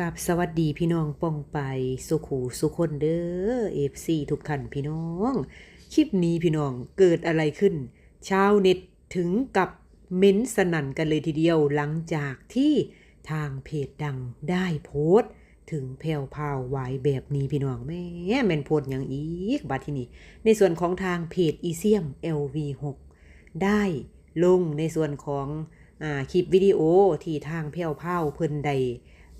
กับสวัสดีพี่น้องป้องไปสุขูสุคนเด้อเอฟซีทุกท่านพี่น้อง คลิปนี้พี่น้องเกิดอะไรขึ้น ชาวเน็ตถึงกับเม้นสนั่นกันเลยทีเดียวหลังจากที่ทางเพจดังได้โพสต์ ถึงแผ่วพาวไว้แบบนี้พี่น้องแม่แม่นโพสต์อย่างอีกบัดที่นี่ในส่วนของทางเพจอีเซียม LV6 ได้ลงในส่วนของอคลิปวิดีโอที่ทางแผ่วพาวเพิ่นใด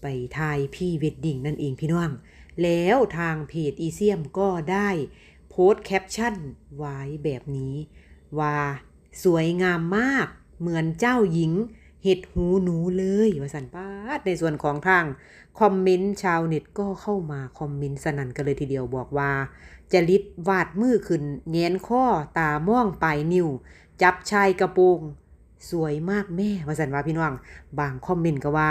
ไปถ่ายพี่เวดดิ้งนั่นเองพี่น้อง แล้วทางเพจอีเซียมก็ได้โพสต์แคปชั่นไว้แบบนี้ ว่าสวยงามมากเหมือนเจ้าหญิงเห็ดหูหนูเลยว่าสันปาดในส่วนของทางคอมเมนต์ชาวเน็ตก็เข้ามาคอมเมนต์สนั่นกันเลยทีเดียวบอกว่าจริตวาดมือขึ้นแงนข้อตามองปลายนิ้ว จับชายกระโปรง สวยมากแม่ว่าสันว่าพี่น้อง บางคอมเมนต์ก็ว่า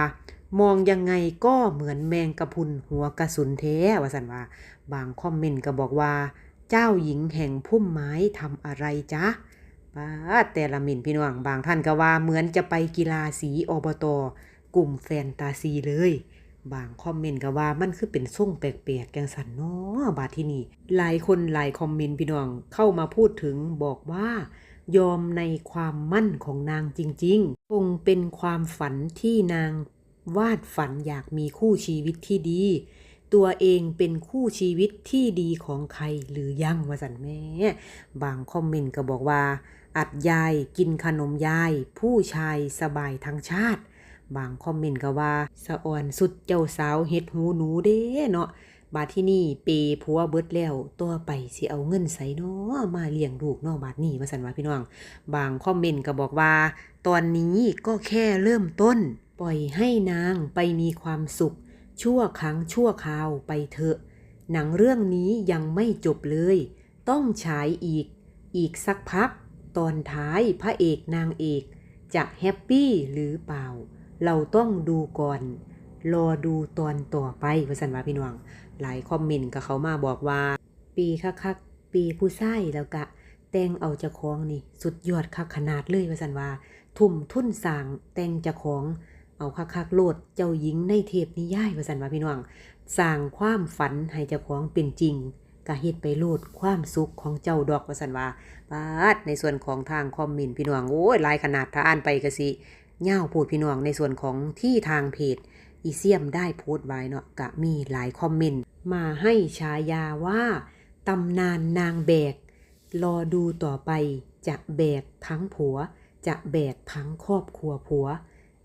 มองยังไงก็เหมือนแมงกะพุนหัวกระสุนแท้ว่าสันว่า บางคอมเมนต์ก็บอกว่า เจ้าหญิงแห่งพุ่มไม้ทำอะไรจ๊ะป้าแต่ละมินพี่น้องบางท่านก็ว่าเหมือนจะไปกีฬาสีอบตกลุ่มแฟนตาซีเลย บางคอมเมนต์ก็ว่ามันคือเป็นส่งแปลกๆจังสันเนาะบาดที่นี่ หลายคนหลายคอมเมนต์พี่น้องเข้ามาพูดถึงบอกว่ายอมในความมั่นของนางจริงๆ คงเป็นความฝันที่นาง วาดฝันอยากมีคู่ชีวิตที่ดี ตัวเองเป็นคู่ชีวิตที่ดีของใครหรือยังวะสันแม่บางคอมเมนต์ก็บอกว่า อัดยายกินขนมยาย ผู้ชายสบายทั้งชาติ บางคอมเมนต์ก็ว่า สะอ่อนสุดเจ้าสาวเฮ็ดหูหนูเด้เนาะบาดที่นี่เปผัวเบิดแล้วตัวไปสิเอาเงินใส่เนาะมาเลี้ยงลูกเนาะบาดนี้ว่าสันว่าพี่น้อง บางคอมเมนต์ก็บอกว่า ตอนนี้ก็แค่เริ่มต้น ล่อยให้นางไปมีความสุข ชั่วครั้งชั่วคราวไปเถอะ หนังเรื่องนี้ยังไม่จบเลย ต้องฉายอีก อีกสักพัก ตอนท้ายพระเอกนางเอก จะแฮปปี้หรือเปล่า เราต้องดูก่อน รอดูตอนต่อไปว่าสันวาพี่น้องหลายคอมเมนต์ก็เขามาบอกว่า ปีคักๆปีผู้ใส่แล้วกะแต่งเอาจ้าของนี่ สุดยอดคักขนาดเลยว่าสันวาทุ่มทุนสางแต่งจ้าของ เอาคักๆโลดเจ้าหญิงในเทพนิยายว่าสันว่าพี่น้องสร้างความฝันให้เจ้าของเป็นจริงกะเฮ็ดไปโลดความสุขของเจ้าดอกว่าสันว่าปาดในส่วนของทางคอมเมนต์พี่น้องโอ้ยลายขนาดถ้าอ่านไปก็สิเง่าวพูดพี่น้องในส่วนของที่ทางเพจอีเซียมได้โพสต์ไว้เนาะกะมีหลายคอมเมนต์มาให้ฉายาว่าตำนานนางแบก รอดูต่อไปจะแบกทั้งผัว จะแบกทั้งครอบครัวผัว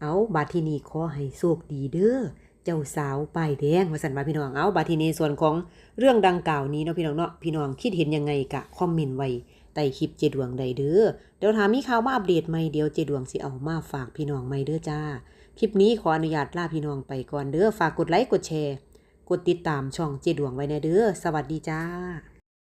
เอาบาทีนีขอให้โชคดีเด้อเจ้าสาวป้ายแดงว่าสันว่าพี่น้องเอาบาทีนีส่วนของเรื่องดังกล่าวนี้เนาะพี่น้องเนาะพี่น้องคิดเห็นยังไงกะคอมเมนต์ไว้ใต้คลิปเจดวงใดเด้อเดี๋ยวถามมีข่าวมาอัปเดตใหม่เดี๋ยวเจดวงสิเอามาฝากพี่น้องใหม่เด้อจ้าคลิปนี้ขออนุญาตลาพี่น้องไปก่อนเด้อฝากกดไลค์กดแชร์ กดติดตามช่องเจดวงไว้นเด้อสวัสดีจ้า